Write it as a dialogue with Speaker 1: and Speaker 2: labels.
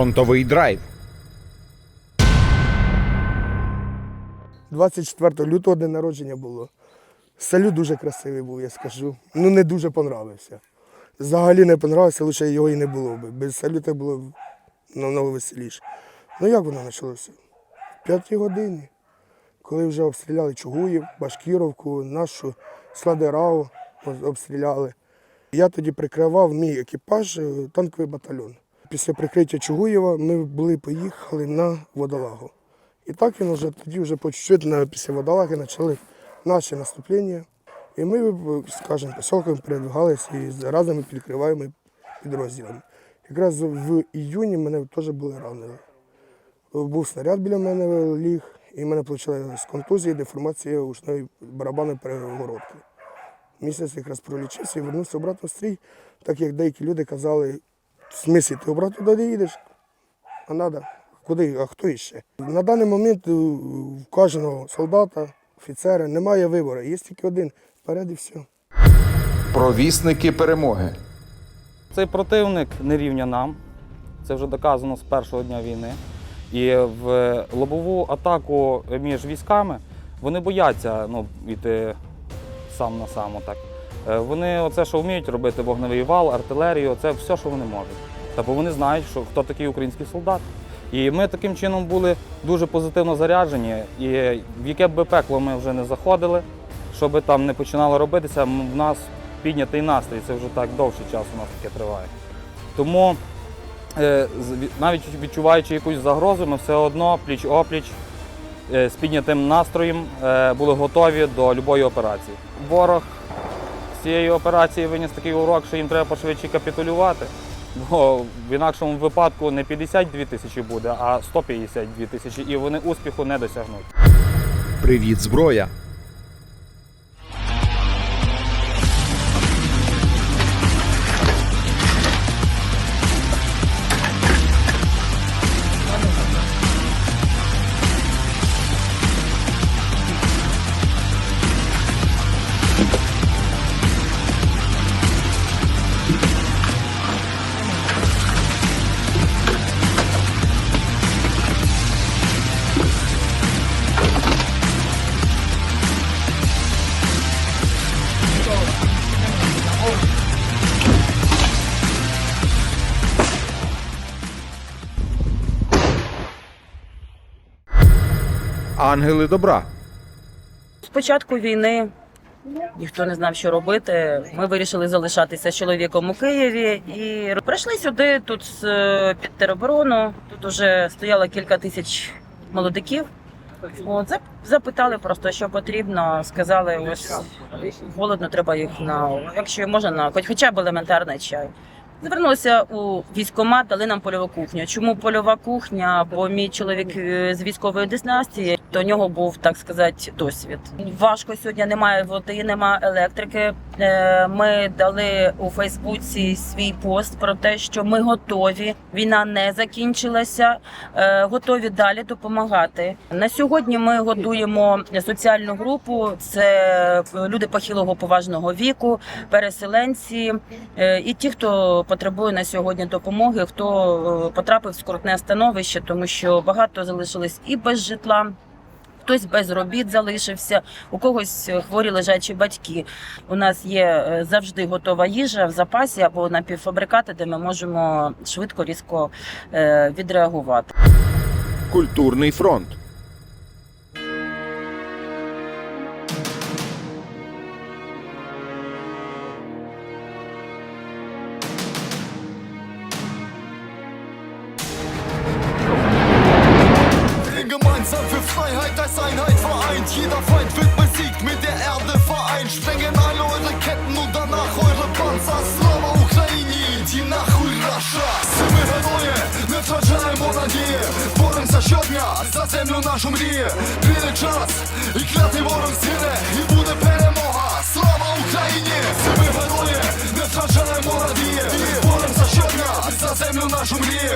Speaker 1: Фронтовий драйв.
Speaker 2: 24 лютого день народження було. Салют дуже красивий був, я скажу. Ну не дуже понравився. Взагалі не понравився, лише його і не було би. Без салюта було б намного веселіше. Ну як воно почалося? В п'ятій годині, коли вже обстріляли Чугуїв, Башкіровку, нашу Сладерау обстріляли. Я тоді прикривав мій екіпаж, е, танковий батальйон. Після прикриття Чугуєва ми були, поїхали на водолагу. І так він вже тоді вже по чуть-чуть після водолаги почали наші наступлення. І ми, скажімо, поселками передвигалися і з разними підкриваємо підрозділами. Якраз в іюні мене теж були ранені. Був снаряд біля мене ліг, і в мене вийшла з контузії, деформація ушної барабанної перегородки. Місяць якраз пролічився і вернувся обратно в стрій, так як деякі люди казали, в смислі, ти обратно туди їдеш? А треба. Куди? А хто іще? На даний момент е, в кожного солдата, офіцера немає вибору. Є тільки один. Вперед і все.
Speaker 1: Провісники перемоги.
Speaker 3: Цей противник не рівня нам. Це вже доказано з першого дня війни. І в лобову атаку між військами вони бояться ну, йти сам на сам. Так. Е, Вони оце, що вміють робити вогневий вал, артилерію, це все, що вони можуть. Та бо вони знають, що хто такий український солдат. І ми таким чином були дуже позитивно заряджені. І в яке б пекло ми вже не заходили, що би там не починало робитися, в нас піднятий настрій. Це вже так довший час у нас таке триває. Тому е, навіть відчуваючи якусь загрозу, ми все одно пліч-опліч е, з піднятим настроєм були готові до будь-якої операції. Ворог цієї операції виніс такий урок, що їм треба пошвидше капітулювати. Бо в інакшому випадку не 52 тисячі буде, а 152 тисячі, і вони успіху не досягнуть.
Speaker 1: Привіт, зброя. Ангели добра.
Speaker 4: З початку війни ніхто не знав, що робити. Ми вирішили залишатися з чоловіком у Києві і прийшли сюди. Тут з е, під тероборону. Тут уже стояло кілька тисяч молодиків. От, запитали просто, що потрібно. Сказали, ось голодно, треба їх на якщо можна на хоч хоча б елементарний чай. Звернулися у військкомат, дали нам польову кухню. Чому польова кухня? Бо мій чоловік е, з військової династії, то у нього був так сказати досвід. Важко сьогодні немає води, немає електрики. Е, Ми дали у Фейсбуці свій пост про те, що ми готові. Війна не закінчилася, е, готові далі допомагати. На сьогодні ми годуємо соціальну групу. Це люди похилого поважного віку, переселенці і ті, хто потребує на сьогодні допомоги, хто е, потрапив в скрутне становище, тому що багато залишились і без житла. Хтось без робіт залишився, у когось хворі лежачі батьки. У нас є е, завжди готова їжа в запасі або напівфабрикати, де ми можемо швидко різко е, відреагувати.
Speaker 1: Культурний фронт.
Speaker 5: Für Freiheit als Einheit vereint. Jeder Feind wird besiegt, mit der Erde vereint. Sprengen alle eure Ketten und danach eure Panzer. Slava Ukraini, ті нахуй Раша. Семи герої, не втрачаємо надії. Боремося щодня за землю нашу мріє. Прийде час, і клятий ворог згине, і буде перемога. Слава Україні! Семи герої, не втрачаємо надії. Боремося щодня за землю нашу мріє.